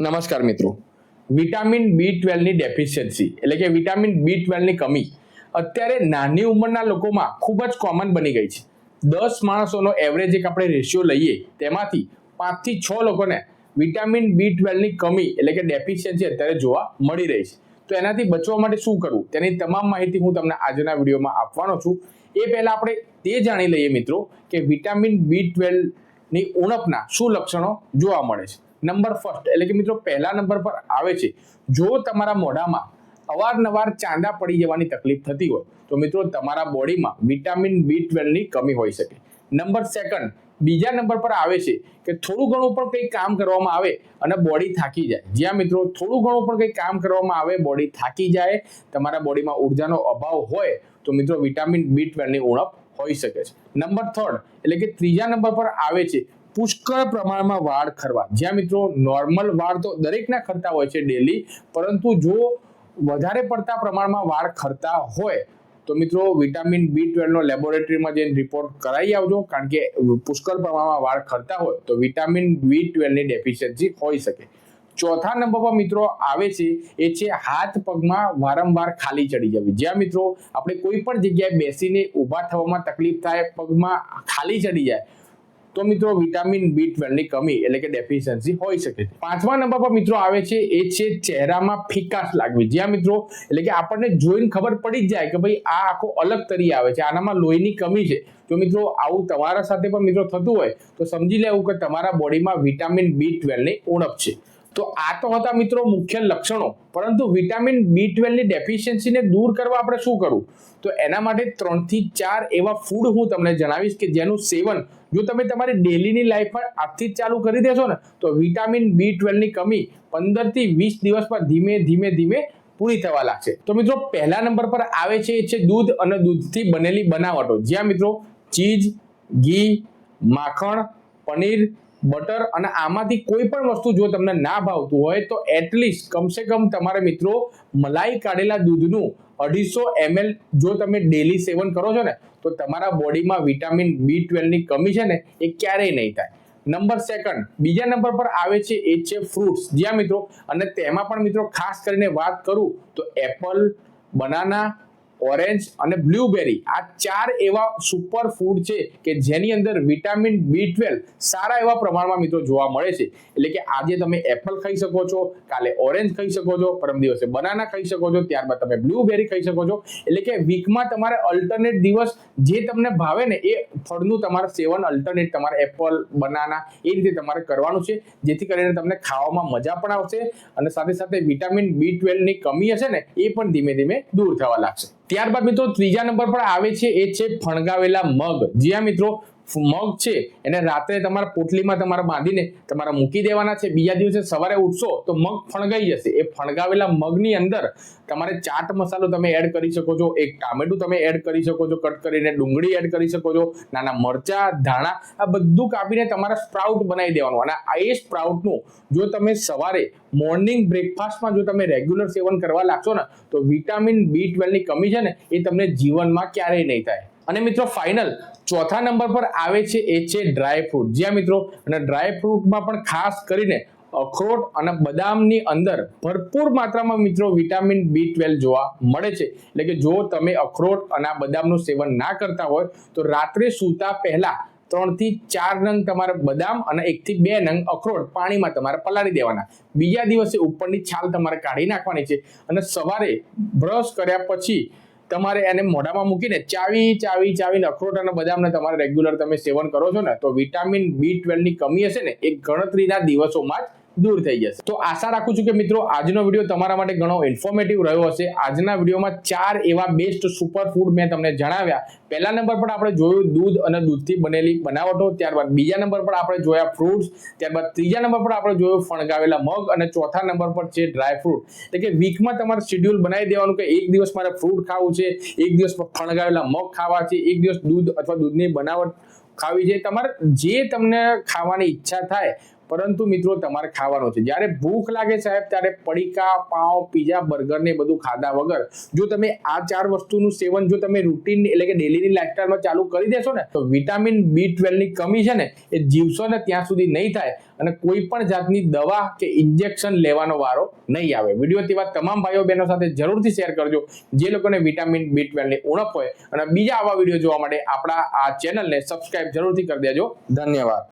નમસ્કાર મિત્રો. Vitamin B ટ્વેલ્વની deficiency એટલે કે વિટામિન બી ટ્વેલ્વની કમી અત્યારે નાની ઉંમરના લોકોમાં ખૂબ જ કોમન બની ગઈ છે. દસ માણસોનો એવરેજ એક આપણે રેશિયો લઈએ તેમાંથી પાંચથી છ લોકોને વિટામિન બી ટ્વેલ્વની કમી એટલે કે ડેફિશિયન્સી અત્યારે જોવા મળી રહી છે. તો એનાથી બચવા માટે શું કરવું? તેની તમામ માહિતી હું તમને આજના વિડીયોમાં આપવાનો છું. એ પહેલાં આપણે તે જાણી લઈએ મિત્રો કે વિટામિન બી ટ્વેલ્વની ઉણપના શું લક્ષણો જોવા મળે છે. નંબર ફર્સ્ટ એટલે કે મિત્રો, પહેલા નંબર પર આવે છે. જો તમારા મોઢામાં અવારનવાર ચાંદા પડી જવાની તકલીફ થતી હોય, તો મિત્રો તમારા બોડીમાં વિટામિન બી ટ્વેલ્વની કમી હોઈ શકે. નંબર સેકન્ડ બીજા નંબર પર આવે છે કે થોડું ઘણું પણ કંઈ કામ કરવામાં આવે અને બોડી થાકી જાય. જ્યાં મિત્રો થોડું ઘણું પણ કંઈ કામ કરવામાં આવે બોડી થાકી જાય, તમારા બોડીમાં ઉર્જાનો અભાવ હોય, તો મિત્રો વિટામિન બી ટ્વેલ્વની ઉણપ હોઈ શકે છે. નંબર થર્ડ એટલે કે ત્રીજા નંબર પર આવે છે પુષ્કળ પ્રમાણમાં વાળ ખરવા. જ્યાં મિત્રો નોર્મલ વાળ તો દરેકના ખરતા હોય છે ડેલી પરંતુ જો વધારે પડતા પ્રમાણમાં વાળ ખરતા હોય, તો મિત્રો વિટામિન બી ટ્વેલ્વનો લેબોરેટરીમાં જઈને રિપોર્ટ કરાવી આવજો. કારણ કે પુષ્કળ પ્રમાણમાં વાળ ખરતા હોય, તો વિટામિન બી ટ્વેલ્વની ડેફિશિયન્સી હોઈ શકે. ચોથા નંબર પર મિત્રો આવે છે, એ છે હાથ પગમાં વારંવાર ખાલી ચડી જવી. જ્યાં મિત્રો આપણે કોઈ પણ જગ્યાએ બેસીને ઊભા થવામાં તકલીફ થાય, પગમાં ખાલી ચડી જાય તો મિત્રો વિટામિન બી ટ્વેલ્વની કમી એટલે કે ડેફિશિયન્સી હોઈ શકે છે. પાંચમા નંબર પર મિત્રો આવે છે, એ છે ચહેરામાં ફિકાશ લાગવી. જ્યાં મિત્રો એટલે કે આપણને જોઈને ખબર પડી જ જાય કે ભાઈ આ આખો અલગ તરી આવે છે, આનામાં લોહીની કમી છે. તો મિત્રો આવું તમારા સાથે પણ મિત્રો થતું હોય, તો સમજી લેવું કે તમારા બોડીમાં વિટામિન બી ટ્વેલ્વની ઉણપ છે. તો આ તો હતા મિત્રો મુખ્ય લક્ષણો. પરંતુ વિટામિન બી ટ્વેલ્વની ડેફિશિયન્સીને દૂર કરવા આપણે શું કરવું તો એના માટે ત્રણથી ચાર એવા ફૂડ હું તમને જણાવીશ કે જેનું સેવન જો તમે તમારી ડેલીની લાઈફમાં આજથી ચાલુ કરી દેશો ને, તો વિટામિન બી ટ્વેલ્વની કમી પંદરથી વીસ દિવસમાં ધીમે ધીમે ધીમે પૂરી થવા લાગશે. તો મિત્રો પહેલા નંબર પર આવે છે એ છે દૂધ અને દૂધથી બનેલી બનાવટો. જ્યાં મિત્રો ચીઝ, ઘી, માખણ, પનીર બટર અને આમાંથી કોઈ પણ વસ્તુ જો તમને ના ભાવતું હોય, તો એટલીસ્ટ કમસે કમ તમારે મિત્રો મલાઈ કાઢેલા દૂધનું અઢીસો એમએલ જો તમે ડેલી સેવન કરો છો ને, તો તમારા બોડીમાં વિટામિન બી ટ્વેલ્વની કમી છે ને, એ ક્યારેય નહીં થાય. નંબર સેકન્ડ બીજા નંબર પર આવે છે, એ છે ફ્રૂટ્સ જ્યાં મિત્રો, અને તેમાં પણ મિત્રો ખાસ કરીને વાત કરું, તો એપલ બનાના ઓરેન્જ અને બ્લ્યુબેરી આ ચાર એવા સુપર ફૂડ છે કે જેની અંદર વિટામિન બી ટ્વેલ્વ સારા એવા પ્રમાણમાં મિત્રો જોવા મળે છે. એટલે કે આજે તમે એપલ ખાઈ શકો છો, કાલે ઓરેન્જ ખાઈ શકો છો, પરમ દિવસે બનાના ખાઈ શકો છો, ત્યારબાદ તમે બ્લ્યુબેરી ખાઈ શકો છો. એટલે કે વીકમાં તમારે અલ્ટરનેટ દિવસ જે તમને ભાવે ને એ ફળનું તમારે સેવન અલ્ટરનેટ તમારે એપલ બનાના એ રીતે તમારે કરવાનું છે. જેથી કરીને તમને ખાવામાં મજા પણ આવશે અને સાથે સાથે વિટામિન બી ટ્વેલ્વની કમી હશે ને એ પણ ધીમે ધીમે દૂર થવા લાગશે. ત્યારબાદ મિત્રો ત્રીજા નંબર પર આવે છે એ છે ફણગાવેલા મગ. જ્યાં મિત્રો મગ છે, એને રાત્રે તમારા પોટલીમાં તમારે બાંધીને તમારે મૂકી દેવાના છે. બીજા દિવસે સવારે ઉઠશો તો મગ ફણગાઈ જશે. એ ફણગાવેલા મગની અંદર તમારે ચાટ મસાલો તમે એડ કરી શકો છો, એક ટામેટું તમે એડ કરી શકો છો, કટ કરીને ડુંગળી એડ કરી શકો છો, નાના મરચા, ધાણા, આ બધું કાપીને તમારા સ્પ્રાઉટ બનાવી દેવાનું. અને આ એ સ્પ્રાઉટનું જો તમે સવારે મોર્નિંગ બ્રેકફાસ્ટમાં જો તમે રેગ્યુલર સેવન કરવા લાગશો ને, તો વિટામિન બી ટ્વેલ્વની કમી છે ને, એ તમને જીવનમાં ક્યારેય નહીં થાય. અને મિત્રો ફાઇનલ ચોથા નંબર પર આવે છે એ છે ડ્રાય ફ્રૂટ જ્યાં મિત્રો, અને ડ્રાય ફ્રૂટમાં પણ ખાસ કરીને અખરોટ અને બદામની અંદર ભરપૂર માત્રામાં મિત્રો વિટામિન બી ટ્વેલ્વ જોવા મળે છે. એટલે કે જો તમે અખરોટ અને આ બદામનું સેવન ના કરતા હોય, તો રાત્રે સૂતા પહેલા ત્રણથી ચાર નંગ તમારે બદામ અને એક થી બે નંગ અખરોટ પાણીમાં તમારે પલાળી દેવાના. બીજા દિવસે ઉપરની છાલ તમારે કાઢી નાખવાની છે. અને સવારે બ્રશ કર્યા પછી તમારે એને મોઢામાં મૂકીને ચાવી ચાવી, ચાવીને અખરોટ અને બદામને તમારે રેગ્યુલર તમે સેવન કરો છો ને, તો વિટામિન બી ટ્વેલ્વની કમી હશે ને, એ ગણતરીના દિવસોમાં જ દૂર થઈ જશે. તો આશા રાખું છું કે મિત્રો, આજનો વીડિયો તમારા માટે ઘણો ઇન્ફોર્મેટિવ રહ્યો હશે. આજના વિડીયોમાં ચાર એવા બેસ્ટ સુપર ફૂડ મેં તમને જણાવ્યા. પહેલા નંબર પર આપણે જોયું દૂધ અને દૂધથી બનેલી બનાવટો, ત્યારબાદ બીજા નંબર પર આપણે જોયા ફ્રૂટ્સ ત્યારબાદ ત્રીજા નંબર પર આપણે જોયું ફણગાવેલા મગ, અને ચોથા નંબર પર છે ડ્રાય ફ્રૂટ એટલે કે વીકમાં તમારે શેડ્યુલ બનાવી દેવાનું કે એક દિવસ મારે ફ્રૂટ ખાવું છે, એક દિવસ ફણગાવેલા મગ ખાવા છે, એક દિવસ દૂધ અથવા દૂધની બનાવટ ખાવી છે. તમારે જે તમને ખાવાની ઈચ્છા થાય પરંતુ મિત્રો, તમારે ખાવાનું છે. જ્યારે ભૂખ લાગે સાહેબ, ત્યારે પડીકા પાઉં પીઝા, બર્ગર ને બધું ખાધા વગર, જો તમે આ ચાર વસ્તુનું સેવન, જો તમે રૂટીન એટલે કે ડેલીની લાઇફસ્ટાઈલમાં ચાલુ કરી દેશો ને, તો વિટામિન બી ટ્વેલ્વની કમી છે ને, એ જીવશો ને ત્યાં સુધી નહીં થાય. અને કોઈ પણ જાતની દવા કે ઇન્જેક્શન લેવાનો વારો નહીં આવે. વીડિયો તેવા તમામ ભાઈઓ બહેનો સાથે જરૂરથી શેર કરજો. જે લોકોને વિટામિન બી ટ્વેલ્વની ઉણપ હોય. અને બીજા આવા વીડિયો જોવા માટે આપણા આ ચેનલને સબસ્ક્રાઇબ જરૂરથી કરી દેજો. ધન્યવાદ.